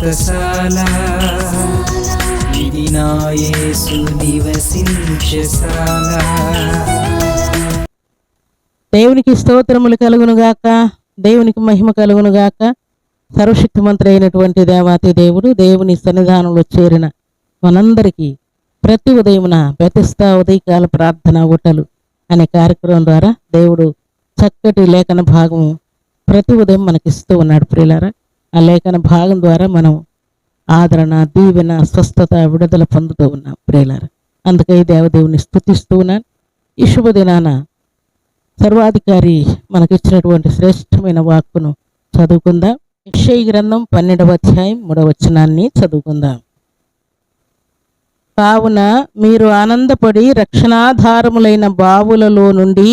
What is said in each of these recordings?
వ్రతశాల ఇది నివసించశాల దేవునికి స్తోత్రములు కలుగును గాక. దేవునికి మహిమ కలుగును గాక. సర్వశక్తిమంతుడు అయినటువంటి దేవాతి దేవుడు దేవుని సన్నిధానంలో చేరిన మనందరికీ ప్రతి ఉదయమున బెతస్తా ఉదయకాల ప్రార్థన ఊటలు అనే కార్యక్రమం ద్వారా దేవుడు చక్కటి లేఖన భాగం ప్రతి ఉదయం మనకిస్తూ ఉన్నాడు ప్రియులారా. ఆ లేఖన భాగం ద్వారా మనం ఆదరణ దీవెన స్వస్థత విడుదల పొందుతూ ఉన్నాం ప్రేలర్ అందుకై దేవదేవుని స్థుతిస్తూ ఉన్నాను. ఈ శుభదినాన సర్వాధికారి మనకిచ్చినటువంటి శ్రేష్టమైన వాక్కును చదువుకుందాం. యెషయి గ్రంథం పన్నెండవ అధ్యాయం మూడవచనాన్ని చదువుకుందాం. కావున మీరు ఆనందపడి రక్షణాధారములైన బావులలో నుండి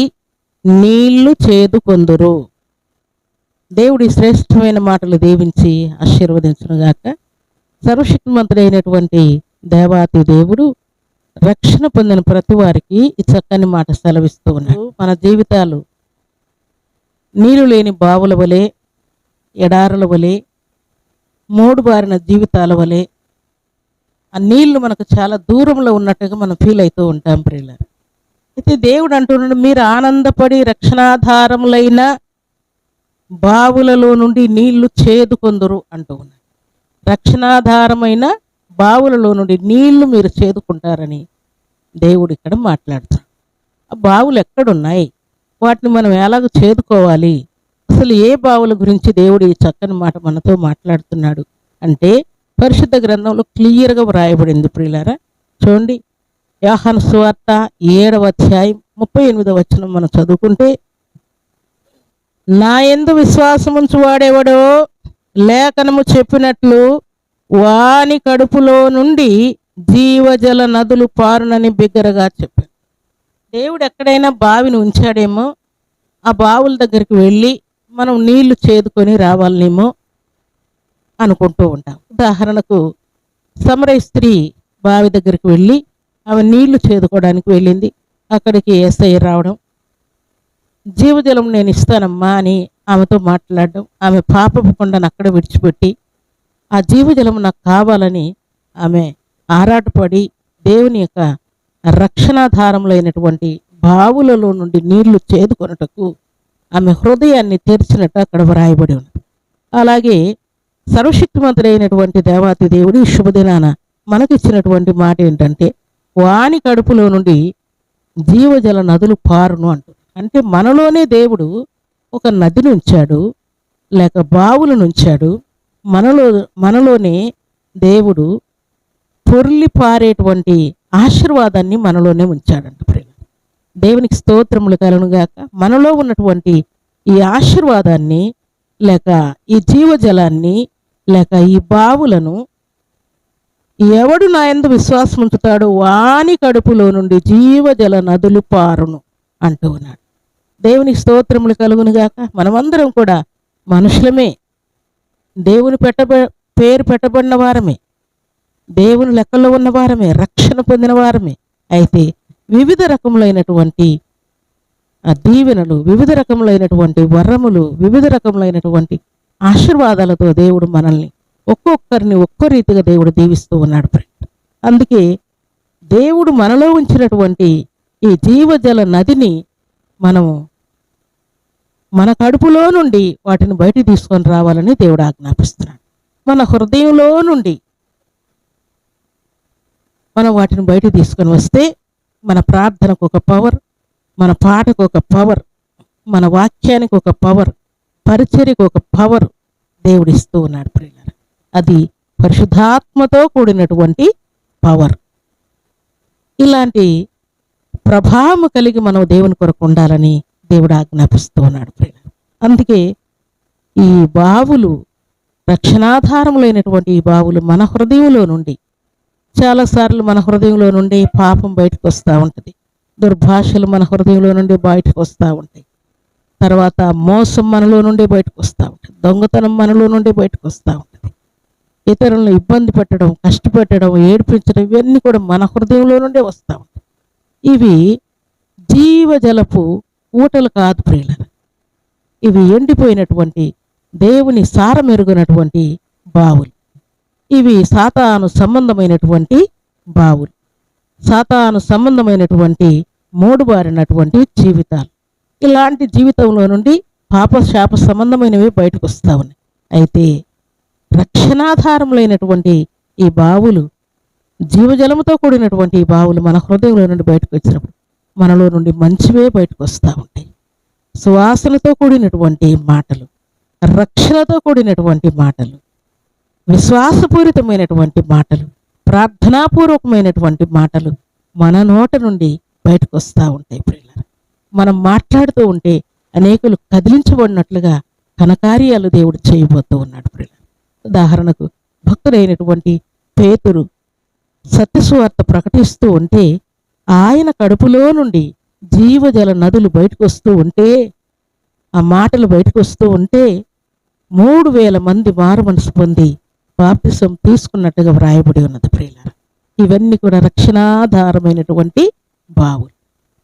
నీళ్ళు చేదుకొందురు దేవుడి శ్రేష్టమైన మాటలు దీవించి ఆశీర్వదించునుగాక సర్వశక్తిమంతుడైనటువంటి దేవాతి దేవుడు రక్షణ పొందిన ప్రతి వారికి ఈ చక్కని మాట సెలవిస్తూ ఉన్నాడు. మన జీవితాలు నీరు లేని బావుల వలె ఎడారుల వలె మూడు బారిన జీవితాల వలె ఆ నీళ్ళు మనకు చాలా దూరంలో ఉన్నట్టుగా మనం ఫీల్ అవుతూ ఉంటాం ప్రియులారు. అయితే దేవుడు అంటున్నాడు మీరు ఆనందపడి రక్షణాధారములైన బావులలో నుండి నీళ్ళు చేదుకొందరు అంటూ ఉన్నారు రక్షణాధారమైన బావులలో నుండి నీళ్ళు మీరు చేదుకుంటారని దేవుడు ఇక్కడ మాట్లాడుతాడు ఆ బావులు ఎక్కడున్నాయి? వాటిని మనం ఎలాగ చేదుకోవాలి? అసలు ఏ బావుల గురించి దేవుడు ఈ చక్కని మాట మనతో మాట్లాడుతున్నాడు అంటే పరిశుద్ధ గ్రంథంలో క్లియర్గా వ్రాయబడింది ప్రియులారా. చూడండి. యాహన్ సువార్త ఏడవ అధ్యాయం ముప్పై ఎనిమిదవ వచనం మనం చదువుకుంటే నా ఎందు విశ్వాసముంచు వాడెవడో లేఖనము చెప్పినట్లు వాని కడుపులో నుండి జీవజల నదులు పారునని బిగ్గరగా చెప్పాడు దేవుడు ఎక్కడైనా బావిని ఉంచాడేమో ఆ బావుల దగ్గరికి వెళ్ళి మనం నీళ్ళు చేదుకొని రావాలనేమో అనుకుంటూ ఉంటాం. ఉదాహరణకు సమరయ స్త్రీ బావి దగ్గరికి వెళ్ళి ఆమె నీళ్ళు చేదుకోవడానికి వెళ్ళింది. అక్కడికి ఎస్ఐ రావడం జీవజలం నేను ఇస్తానమ్మా అని ఆమెతో మాట్లాడడం ఆమె పాపపు కొండను అక్కడ విడిచిపెట్టి ఆ జీవజలం నాకు కావాలని ఆమె ఆరాటపడి దేవుని యొక్క రక్షణాధారములైనటువంటి బావులలో నుండి నీళ్ళు చేదుకొనుటకు ఆమె హృదయాన్ని తెరిచినట్టు అక్కడ వ్రాయబడి ఉంది అలాగే సర్వశక్తిమంతుడైనటువంటి దేవాతి దేవుడు ఈ శుభదినాన మనకిచ్చినటువంటి మాట ఏంటంటే వాని కడుపులో నుండి జీవజల నదులు పారును అంటుంది. అంటే మనలోనే దేవుడు ఒక నదిని ఉంచాడు లేక బావులను ఉంచాడు. మనలో మనలోనే దేవుడు పొర్లి పారేటువంటి ఆశీర్వాదాన్ని మనలోనే ఉంచాడంట ప్రేమ దేవునికి స్తోత్రములు కలనుగాక మనలో ఉన్నటువంటి ఈ ఆశీర్వాదాన్ని లేక ఈ జీవజలాన్ని లేక ఈ బావులను ఎవడు నా ఎందు విశ్వాసం ఉంచుతాడో వాని కడుపులో నుండి జీవజల నదులు పారును అంటూ ఉన్నాడు. దేవుని స్తోత్రములు కలుగునుగాక మనమందరం కూడా మనుషులమే. దేవుని పెట్టబ పేరు పెట్టబడిన వారమే. దేవుని లెక్కలో ఉన్న వారమే. రక్షణ పొందిన వారమే. అయితే వివిధ రకములైనటువంటి ఆ దీవెనలు వివిధ రకములైనటువంటి వరములు వివిధ రకములైనటువంటి ఆశీర్వాదాలతో దేవుడు మనల్ని ఒక్కొక్కరిని ఒక్కో రీతిగా దేవుడు దీవిస్తూ ఉన్నాడు ఫ్రెండ్ అందుకే దేవుడు మనలో ఉంచినటువంటి ఈ జీవజల నదిని మనము మన కడుపులో నుండి వాటిని బయట తీసుకొని రావాలని దేవుడు ఆజ్ఞాపిస్తున్నాడు. మన హృదయంలో నుండి మనం వాటిని బయట తీసుకొని వస్తే మన ప్రార్థనకు ఒక పవర్ మన పాటకు ఒక పవర్ మన వాక్యానికి ఒక పవర్ పరిచర్యకు ఒక పవర్ దేవుడిస్తూ ఉన్నాడు ప్రియులారా. అది పరిశుద్ధాత్మతో కూడినటువంటి పవర్ ఇలాంటి ప్రభావం కలిగి మనం దేవుని కొరకు ఉండాలని దేవుడు ఆజ్ఞాపిస్తూ ఉన్నాడు అందుకే ఈ బావులు రక్షణాధారములైనటువంటి ఈ బావులు మన హృదయంలో నుండి చాలాసార్లు మన హృదయంలో నుండి పాపం బయటకు వస్తూ ఉంటుంది. దుర్భాషలు మన హృదయంలో నుండి బయటకు వస్తూ ఉంటాయి. తర్వాత మోసం మనలో నుండి బయటకు వస్తూ ఉంటుంది దొంగతనం మనలో నుండి బయటకు వస్తూ ఉంటుంది. ఇతరులను ఇబ్బంది పెట్టడం కష్టపెట్టడం ఏడిపించడం ఇవన్నీ కూడా మన హృదయంలో నుండే వస్తూ ఉంటాయి. ఇవి జీవజలపు ఊటలు కాదు ప్రియులరు. ఇవి ఎండిపోయినటువంటి దేవుని సారమెరుగినటువంటి బావులు. ఇవి సాతాను సంబంధమైనటువంటి బావులు. సాతాను సంబంధమైనటువంటి మూడుబారినటువంటి జీవితాలు. ఇలాంటి జీవితంలో నుండి పాప శాప సంబంధమైనవి బయటకు వస్తూ ఉన్నాయి. అయితే రక్షణాధారములైనటువంటి ఈ బావులు జీవజలముతో కూడినటువంటి ఈ బావులు మన హృదయంలో నుండి బయటకు వచ్చినప్పుడు మనలో నుండి మంచివే బయటకు వస్తూ ఉంటాయి. సువాసనతో కూడినటువంటి మాటలు రక్షణతో కూడినటువంటి మాటలు విశ్వాసపూరితమైనటువంటి మాటలు ప్రార్థనాపూర్వకమైనటువంటి మాటలు మన నోట నుండి బయటకు వస్తూ ఉంటాయి ప్రియులారా. మనం మాట్లాడుతూ ఉంటే అనేకులు కదిలించబడినట్లుగా ఘనకార్యాలు దేవుడు చేయబోతూ ఉన్నాడు ప్రియులారా. ఉదాహరణకు భక్తుడైనటువంటి పేతురు సత్యసువార్త ప్రకటిస్తూ ఉంటే ఆయన కడుపులో నుండి జీవజల నదులు బయటకు వస్తూ ఉంటే ఆ మాటలు బయటకు వస్తూ ఉంటే మూడు వేల మంది మారు మనసు పొంది బాప్తిసం తీసుకున్నట్టుగా వ్రాయబడి ఉన్నది ప్రియులారా. ఇవన్నీ కూడా రక్షణాధారమైనటువంటి బావులు.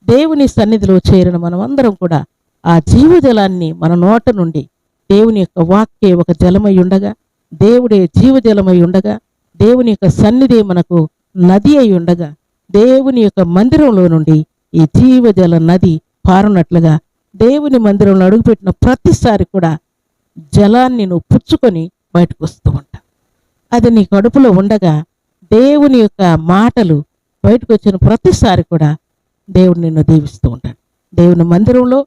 దేవుని సన్నిధిలో చేరిన మనమందరం కూడా ఆ జీవజలాన్ని మన నోట నుండి దేవుని యొక్క వాక్యే ఒక జలమై ఉండగా దేవుడే జీవజలమై ఉండగా దేవుని యొక్క సన్నిధి మనకు నది అయి ఉండగా దేవుని యొక్క మందిరంలో నుండి ఈ జీవజల నది పారునట్లుగా దేవుని మందిరంలో అడుగుపెట్టిన ప్రతిసారి కూడా జలాన్ని నువ్వు పుచ్చుకొని బయటకు వస్తూ ఉంటావు అది నీ కడుపులో ఉండగా దేవుని యొక్క మాటలు బయటకు వచ్చిన ప్రతిసారి కూడా దేవుడు నిన్ను దీవిస్తూ ఉంటాడు. దేవుని మందిరంలో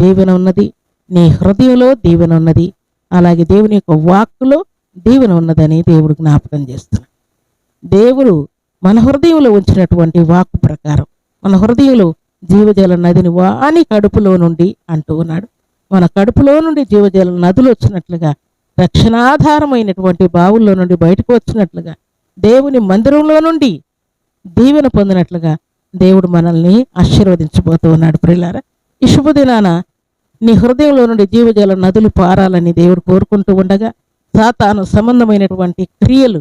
దీవెన ఉన్నది నీ హృదయంలో దీవెన ఉన్నది అలాగే దేవుని యొక్క వాక్కులో దీవెన ఉన్నదని దేవుడు జ్ఞాపకం చేస్తున్నాడు. దేవుడు మన హృదయంలో ఉంచినటువంటి వాక్కు ప్రకారం మన హృదయంలో జీవజల నదిని వాని కడుపులో నుండి అంటూ ఉన్నాడు. మన కడుపులో నుండి జీవజల నదులు వచ్చినట్లుగా రక్షణాధారమైనటువంటి బావుల్లో నుండి బయటకు వచ్చినట్లుగా దేవుని మందిరంలో నుండి దీవెన పొందినట్లుగా దేవుడు మనల్ని ఆశీర్వదించబోతూ ఉన్నాడు ప్రియులారా. ఈ శుభదినాన నీ హృదయంలో నుండి జీవజల నదులు పారాలని దేవుడు కోరుకుంటూ ఉండగా సాతాను సంబంధమైనటువంటి క్రియలు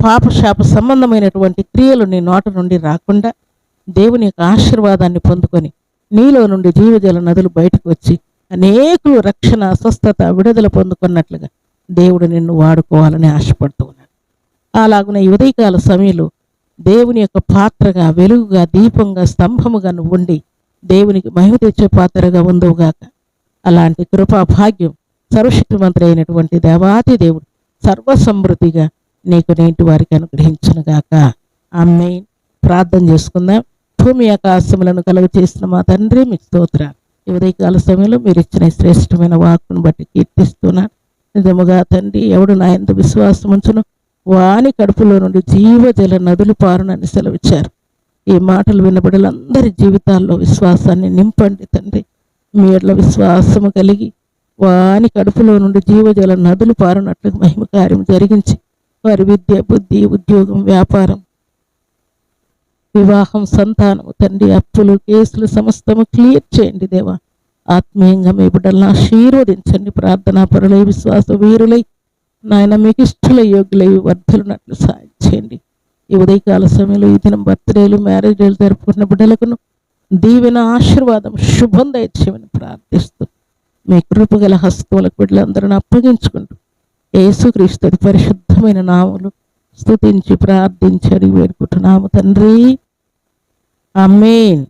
పాపశాప సంబంధమైనటువంటి క్రియలు నీ నోట నుండి రాకుండా దేవుని యొక్క ఆశీర్వాదాన్ని పొందుకొని నీలో నుండి జీవజల నదులు బయటకు వచ్చి అనేకులు రక్షణ స్వస్థత విడుదల పొందుకున్నట్లుగా దేవుడు నిన్ను వాడుకోవాలని ఆశపడుతూ ఉన్నాడు. అలాగున ఉదయకాల సమయంలో దేవుని యొక్క పాత్రగా వెలుగుగా దీపంగా స్తంభముగా నువ్వు ఉండి దేవునికి మహిమ తెచ్చే పాత్రగా ఉందవుగాక. అలాంటి కృపా భాగ్యం సర్వశక్తిమంతుడు అయినటువంటి దేవాతి దేవుడు సర్వసమృద్ధిగా నీకు నేటి వారికి అనుగ్రహించునుగాక ఆమె ప్రార్థన చేసుకుందాం. భూమి ఆకాశములను కలుగు చేసిన మా తండ్రి మీకు స్తోత్ర ఈ ఉదయకాల సమయంలో మీరు ఇచ్చిన శ్రేష్టమైన వాక్కును బట్టి కీర్తిస్తున్నాను. నిజముగా తండ్రి ఎవడు నా ఎంత విశ్వాసం ఉంచును? వాని కడుపులో నుండి జీవజల నదులు పారునని సెలవిచ్చారు. ఈ మాటలు వినబడలందరి జీవితాల్లో విశ్వాసాన్ని నింపండి తండ్రి. మీ విశ్వాసము కలిగి వాని కడుపులో నుండి జీవజల నదులు పారునట్లు మహిమ కార్యం జరిగించి వారి విద్య బుద్ధి ఉద్యోగం వ్యాపారం వివాహం సంతానం తండ్రి అప్పులు కేసులు సమస్తము క్లియర్ చేయండి దేవా. ఆత్మీయంగా మీ బిడ్డలను ఆశీర్వదించండి. ప్రార్థనా పరులై విశ్వాస వీరులై నాయన మీకు ఇష్టల యోగులై వర్ధలున్నట్లు సాయం చేయండి. ఈ ఉదయకాల సమయంలో ఈ దినం బర్త్డేలు మ్యారేజ్లు జరుపుకున్న బిడ్డలకును దీవెన ఆశీర్వాదం శుభం దయచేయమని ప్రార్థిస్తూ మీ కృపగల హస్తములకు బిడ్డలందరిని అప్పగించుకుంటూ యేసుక్రీస్తు పరిశుద్ధమైన నామలు స్తుతించి ప్రార్థించి అడిగి వేడుకుంటున్నాము తండ్రి. అమ్మేన్